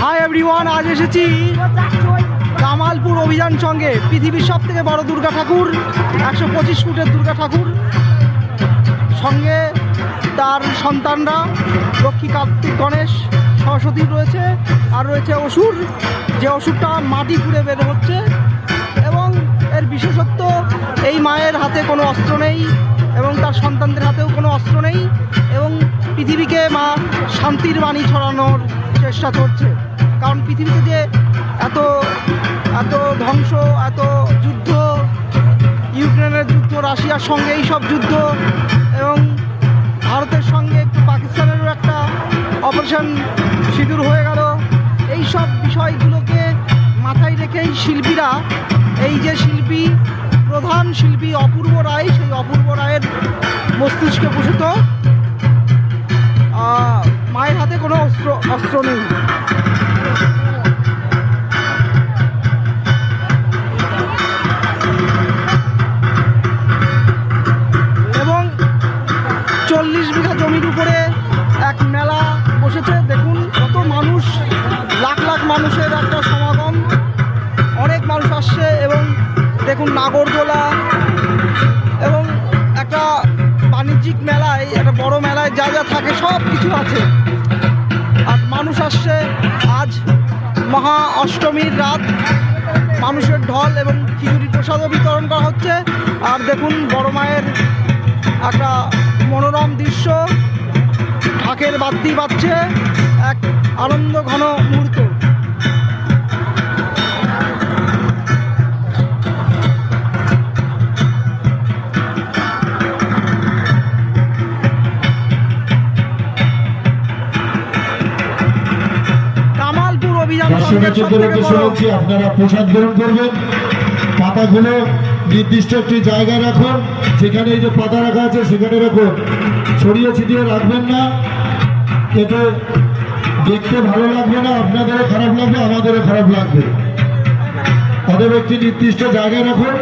Hi everyone আজ এসেছি কামালপুর অভিযান সঙ্গে, পৃথিবীর সব থেকে বড় দুর্গা ঠাকুর, একশো পঁচিশ ফুটের দুর্গা ঠাকুর। সঙ্গে তার সন্তানরা, লক্ষ্মী কার্তিক গণেশ, সরস্বতী রয়েছে, আর রয়েছে অসুর। যে অসুরটা মাটি ফুঁড়ে বের হচ্ছে, এবং এর বিশেষত্ব, এই হাতে কোনো অস্ত্র নেই এবং তার সন্তানদের হাতেও কোনো অস্ত্র নেই এবং পৃথিবীকে মা শান্তির বাণী ছড়ানোর চেষ্টা করছে কারণ পৃথিবীতে যে এত এত ধ্বংস, এত যুদ্ধ, ইউক্রেনের যুদ্ধ, রাশিয়ার সঙ্গে এই সব যুদ্ধ এবং ভারতের সঙ্গে একটু পাকিস্তানেরও একটা অপারেশন সিঁদুর হয়ে গেল, এই সব বিষয়গুলোকে মাথায় রেখেই শিল্পীরা, এই যে শিল্পী প্রধান শিল্পী অপূর্ব রায়, সেই অপূর্ব রায়ের মস্তিষ্কে প্রসূত মায়ের হাতে কোনো অস্ত্র অস্ত্র নেই। এবং চল্লিশ বিঘা জমির উপরে এক মেলা বসেছে। দেখুন কত মানুষ, লাখ লাখ মানুষের একটা সমাগম। অনেক মানুষ আসছে এবং দেখুন নাগরদোলা এবং একটা বাণিজ্যিক মেলায়, একটা বড় মেলায় যা যা থাকে সব কিছু আছে। আর মানুষ আসছে আজ মহা অষ্টমীর রাত। মানুষের ঢল এবং খিচুড়ি প্রসাদও বিতরণ করা হচ্ছে। আর দেখুন বড় মায়ের একটা মনোরম দৃশ্য। ঢাকের বাদ্যি বাজছে এক আনন্দ ঘন মুহূর্ত। দর্শনার্থীদের উদ্দেশ্যে বলছি আপনারা প্রসাদ গ্রহণ করবেন। পাতাগুলো নির্দিষ্ট একটি জায়গায় রাখুন, যেখানে এই যে পাতা রাখা আছে সেখানে রাখুন। ছড়িয়ে ছিটিয়ে রাখবেন না। এতে দেখতে ভালো লাগবে না, আপনাদেরও খারাপ লাগবে, আমাদেরও খারাপ লাগবে। অতএব একটি নির্দিষ্ট জায়গায় রাখুন।